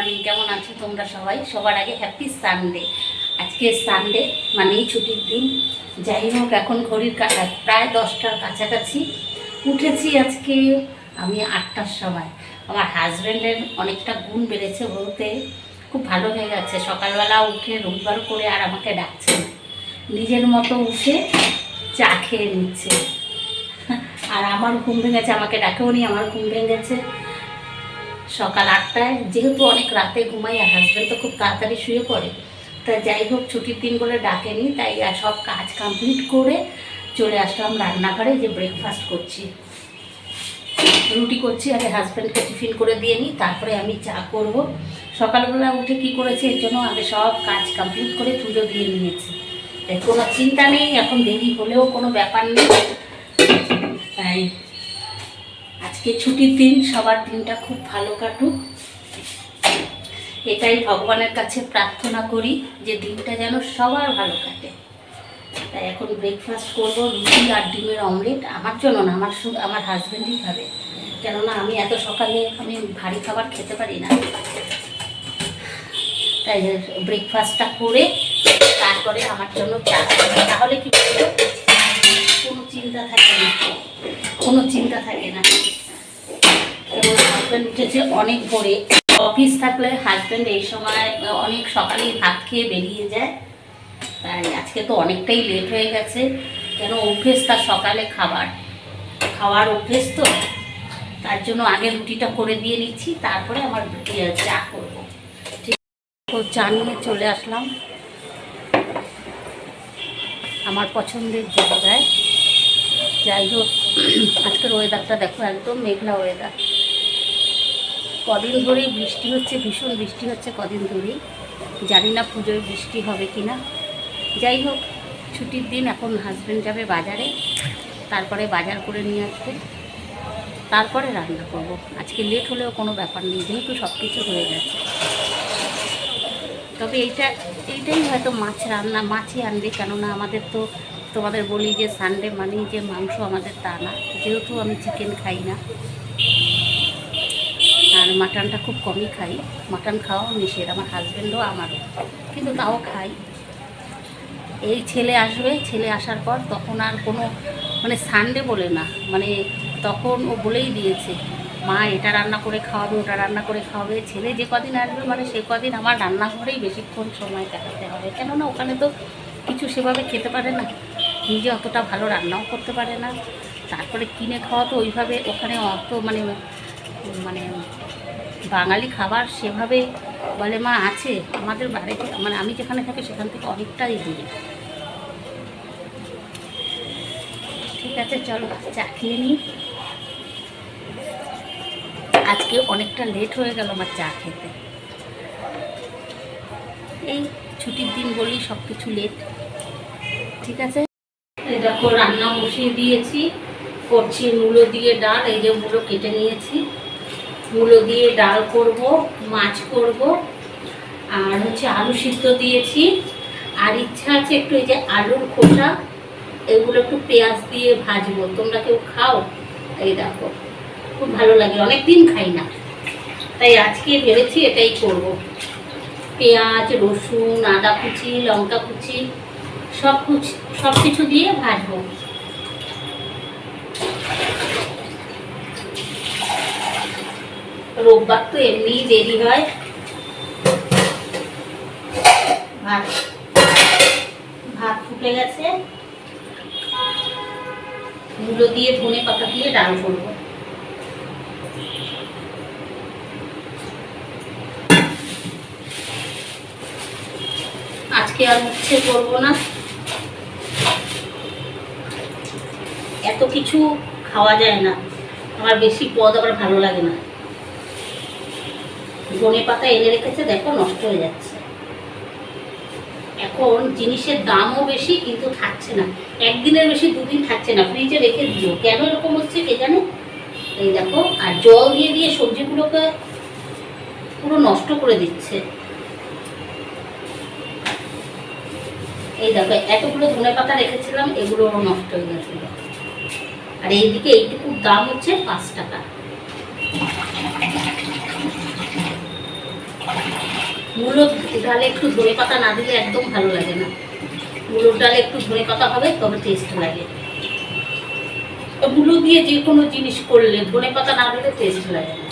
Morning কেমন আছো তোমরা সবাই? সবার আগে হ্যাপি সানডে আজকে সানডে মানেই ছুটির দিন। যাই হোক, এখন ঘড়ির কাটা প্রায় দশটার কাছাকাছি। উঠেছি আজকে আমি আটটার সময়। আমার হাজব্যান্ডের অনেকটা গুণ বেড়েছে বলতে খুব ভালো হয়ে গেছে। সকালবেলা উঠে রোববার করে আর আমাকে ডাকছে না। নিজের মতো উঠে চা খেয়ে নিচ্ছে। আর আমার ঘুম ভেঙেছে, আমাকে ডাকেও নি, আমার ঘুম ভেঙেছে। সকাল আটটায়, যেহেতু অনেক রাতে ঘুমাই আর হাজব্যান্ড তো খুব তাড়াতাড়ি শুয়ে পড়ে, তা যাই হোক ছুটির দিন বলে ডাকেনি তাই সব কাজ কমপ্লিট করে চলে আসলাম রান্নাঘরে যে ব্রেকফাস্ট করছি। রুটি করছি আগে হাজব্যান্ডকে টিফিন করে দিয়ে নিই তারপরে আমি চা করব। সকালবেলা উঠে কি করেছি, এর জন্য আগে সব কাজ কমপ্লিট করে পুজো দিয়ে নিয়েছি। কোনো চিন্তা নেই, এখন দেরি হলেও কোনো ব্যাপার নেই। তাই আজকে ছুটির দিন, সবার দিনটা খুব ভালো কাটুক। এটাই ভগবানের কাছে প্রার্থনা করি যে দিনটা যেন সবার ভালো কাটে। তাই এখন ব্রেকফাস্ট করব, রুটি আর ডিমের অমলেট আমার জন্য না, আমার আমার হাজব্যান্ডই খাবে। কেননা আমি এত সকালে আমি ভারী খাবার খেতে পারি না। তাই ব্রেকফাস্টটা করে তারপরে আমার জন্য চা তাহলে কি বলতো? কোনো চিন্তা থাকে না। কোনো চিন্তা থাকে না। হাজব্যান্ড উঠেছে অনেক ভোরে। অফিস থাকলে হাজব্যান্ড এই সময় অনেক সকালেই ভাত খেয়ে বেরিয়ে যায়। তাই আজকে তো অনেকটাই লেট হয়ে গেছে। কেন অভ্যেস তার সকালে খাবার। খাওয়ার অভ্যেস তো। তার জন্য আগে রুটিটা করে দিয়ে নিচ্ছি, তারপরে আমার চা করব। ঠিক চা নিয়ে চলে আসলাম। আমার পছন্দের জায়গায়। যাই হোক, আজকের ওয়েদারটা দেখো একদম মেঘলা ওয়েদার কদিন ধরেই বৃষ্টি হচ্ছে, ভীষণ বৃষ্টি হচ্ছে কদিন ধরেই। জানি না পুজোয় বৃষ্টি হবে কি না যাই হোক, ছুটির দিন, এখন হাজব্যান্ড যাবে বাজারে। তারপরে বাজার করে নিয়ে আসবে। তারপরে রান্না করব। আজকে লেট হলেও কোনো ব্যাপার নেই, যেহেতু সব কিছু হয়ে গেছে। তবে এইটা, এইটাই হয়তো মাছ রান্না, মাছই আনবে, কেননা আমাদের তো, তোমাদের বলি যে সানডে মানেই যে মাংস আমাদের তা না। যেহেতু আমি চিকেন খাই না। আর মাটনটা খুব কমই খাই। মাটন খাওয়াও নিষেধ আমার হাজব্যান্ডও আমারও। কিন্তু তাও খাই। এই ছেলে আসবে, ছেলে আসার পর তখন আর কোনো মানে সানডে বলে না। মানে তখন ও বলেই দিয়েছে, মা, এটা রান্না করে খাওয়াবে, ওটা রান্না করে খাওয়াবে। ছেলে যে কদিন আসবে মানে সে কদিন আমার রান্নাঘরেই বেশিক্ষণ সময় কাটাতে হবে। কেননা ওখানে তো কিছু সেভাবে খেতে পারে না। নিজে অতটা ভালো রান্নাও করতে পারে না। তারপরে কিনে খাওয়া তো ওইভাবে ওখানে অত মানে মানে বাঙালি খাবার সেভাবে বলে, মা, আছে, আমাদের বাড়িতে মানে আমি যেখানে থাকি সেখান থেকে অনেকটাই দূরে। ঠিক আছে, চলো, চা খেয়ে নিই। আজকে অনেকটা লেট হয়ে গেল আমার চা খেতে। এই ছুটির দিন বলি সব কিছু লেট ঠিক আছে? দেখো, রান্না বসিয়ে দিয়েছি। করছি মূলো দিয়ে ডাল, এই যে মূলো কেটে নিয়েছি। মূলো দিয়ে ডাল করব, মাছ করব, আর হচ্ছে আলু সিদ্ধ দিয়েছি। আর ইচ্ছা আছে একটু এই যে আলুর খোসা, এগুলো একটু পেঁয়াজ দিয়ে ভাজবো। তোমরা কেউ খাও? এই দেখো, খুব ভালো লাগে অনেক দিন খাই না। তাই আজকে ভেবেছি এটাই করব। পেঁয়াজ, রসুন, আদা কুচি, লঙ্কা কুচি, সব কুচি, সব কিছু দিয়ে ভাজবো। রোববার তো এমনিই দেরি হয়। ভাত। ভাত ফুটে গেছে। মূলো দিয়ে ধনে পাতা দিয়ে ডাল করব। আজকে আর উচ্ছে করব না। এত কিছু খাওয়া যায় না। আমার বেশি পদ আবার ভালো লাগে না। ধনে পাতা এনে রেখেছে, দেখো নষ্ট হয়ে যাচ্ছে। এখন জিনিসের দামও বেশি, কিন্তু থাকছে না। একদিনের বেশি, দুদিন থাকছে না। ফ্রিজে রেখে দিও। কেন এরকম হচ্ছে কে জানে? এই দেখো, আর জল দিয়ে দিয়ে সবজিগুলোকে পুরো নষ্ট করে দিচ্ছে। এই দেখো, এতগুলো ধনে পাতা রেখেছিলাম এগুলো নষ্ট হয়ে গেছিল। আর এইদিকে এইটুকুর দাম হচ্ছে পাঁচ টাকা। মূলোর ডালে একটু ধনে পাতা না দিলে একদম ভালো লাগে না। মূলোর ডালে একটু ধনে পাতা হবে, তবে টেস্ট লাগে। মূলো দিয়ে যে কোনো জিনিস করলে ধনে পাতা না দিলে টেস্ট লাগে না।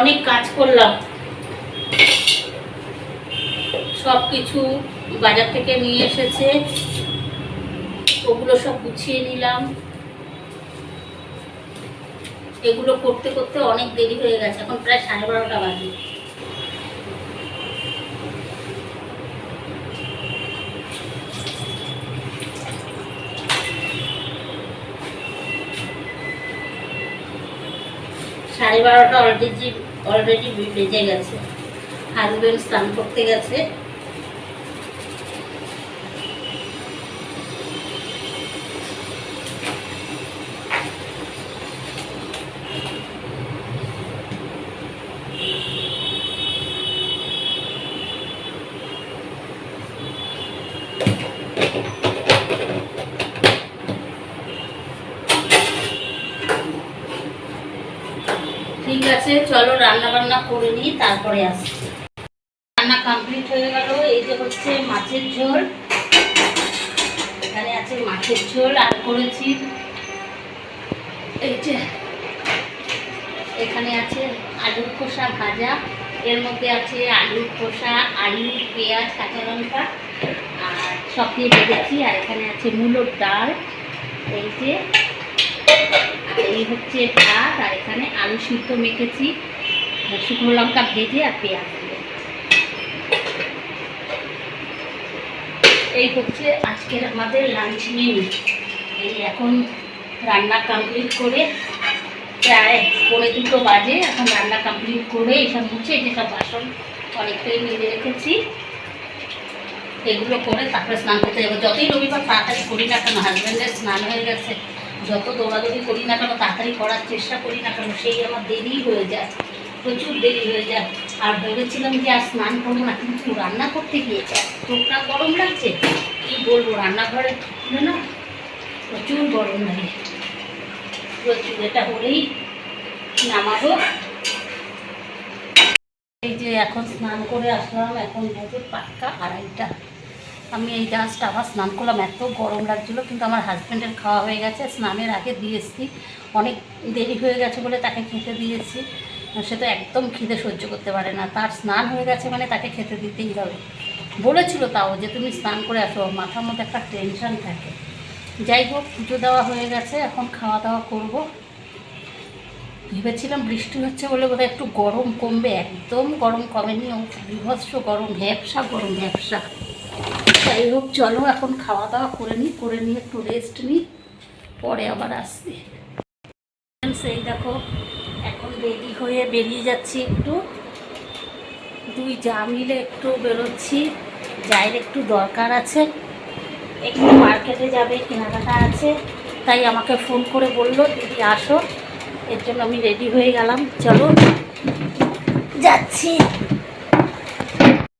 অনেক কাজ করলাম। সব কিছু বাজার থেকে নিয়ে এসেছে। ওগুলো সব গুছিয়ে নিলাম। এগুলো করতে করতে অনেক দেরি হয়ে গেছে, এখন প্রায় সাড়ে বারোটা বাজে। সাড়ে বারোটা অলরেডি অলরেডি বেজে গেছে। হাজবেন্ড স্নান করতে গেছে। ঠিক আছে, চলো রান্না বান্না করে নিই, তারপরে আসছি। রান্না কমপ্লিট হয়ে গেল, এই যে হচ্ছে মাছের ঝোল। এখানে আছে মাছের ঝোল, আর করেছি এই যে, এখানে আছে আলুর খোসা ভাজা। এর মধ্যে আছে আলুর খোসা, আলু, পেঁয়াজ, কাঁচা লঙ্কা, আর সব দিয়ে ভেজেছি। আর এখানে আছে মূলোর ডাল। এই যে এই হচ্ছে ভাত, আর এখানে আলু সিদ্ধ মেখেছি। শুকনো লঙ্কা ভেজে আর পেঁয়াজ এই হচ্ছে আজকের আমাদের লাঞ্চ মেনু এই এখন রান্না কমপ্লিট করে প্রায় পৌনে দুটো বাজে। এখন রান্না কমপ্লিট করে এইসব মুছে যেসব বাসন অনেকটাই মেলে রেখেছি। এগুলো করে তারপরে স্নান করতে যাব। যতই রবিবার তাড়াতাড়ি করি না কেন হাজব্যান্ডের স্নান হয়ে গেছে। যত দৌড়াদৌড়ি করি না কেন, তাড়াতাড়ি করার চেষ্টা করি না কেন, সেই আমার দেরি হয়ে যায়, প্রচুর দেরি হয়ে যায়। আর ভেবেছিলাম যে আর স্নান করব না, কিন্তু রান্না করতে গিয়ে এতটা গরম লাগছে। কি বলব, রান্নাঘরে না, প্রচুর গরম লাগে। প্রচুর, এটা হলেই নামাবো। এই যে এখন স্নান করে আসলাম, এখন বাজে পাক্কা আড়াইটা। আমি এই জাস্ট আবার স্নান করলাম। এত গরম লাগছিল, কিন্তু আমার হাজব্যান্ডের খাওয়া হয়ে গেছে। স্নানের আগে দিয়ে দিয়েছি অনেক দেরি হয়ে গেছে বলে তাকে খেতে দিয়েছি সে তো একদম খিদে সহ্য করতে পারে না। তার স্নান হয়ে গেছে মানে তাকে খেতে দিতেই হবে। বলেছিল তাও যে, তুমি স্নান করে আসো। মাথার মধ্যে একটা টেনশন থাকে। যাই হোক, পুজো দেওয়া হয়ে গেছে। এখন খাওয়া দাওয়া করব। ভেবেছিলাম বৃষ্টি হচ্ছে বলে বোধহয় একটু গরম কমবে। একদম গরম কমেনি। বিভৎস গরম, ভ্যাবসা গরম, ভ্যাবসা। যাই হোক, চলো এখন খাওয়া দাওয়া করে নিই করে নিয়ে একটু রেস্ট নিই পরে আবার আসছি। সেই দেখো, এখন রেডি হয়ে বেরিয়ে যাচ্ছি একটু। দুই যা মিলে একটু বেরোচ্ছি, যাইর একটু দরকার আছে। একটু মার্কেটে যাবে, কেনাকাটা আছে। তাই আমাকে ফোন করে বলল, দিদি, আসো। এর জন্য আমি রেডি হয়ে গেলাম। চলো, যাচ্ছি।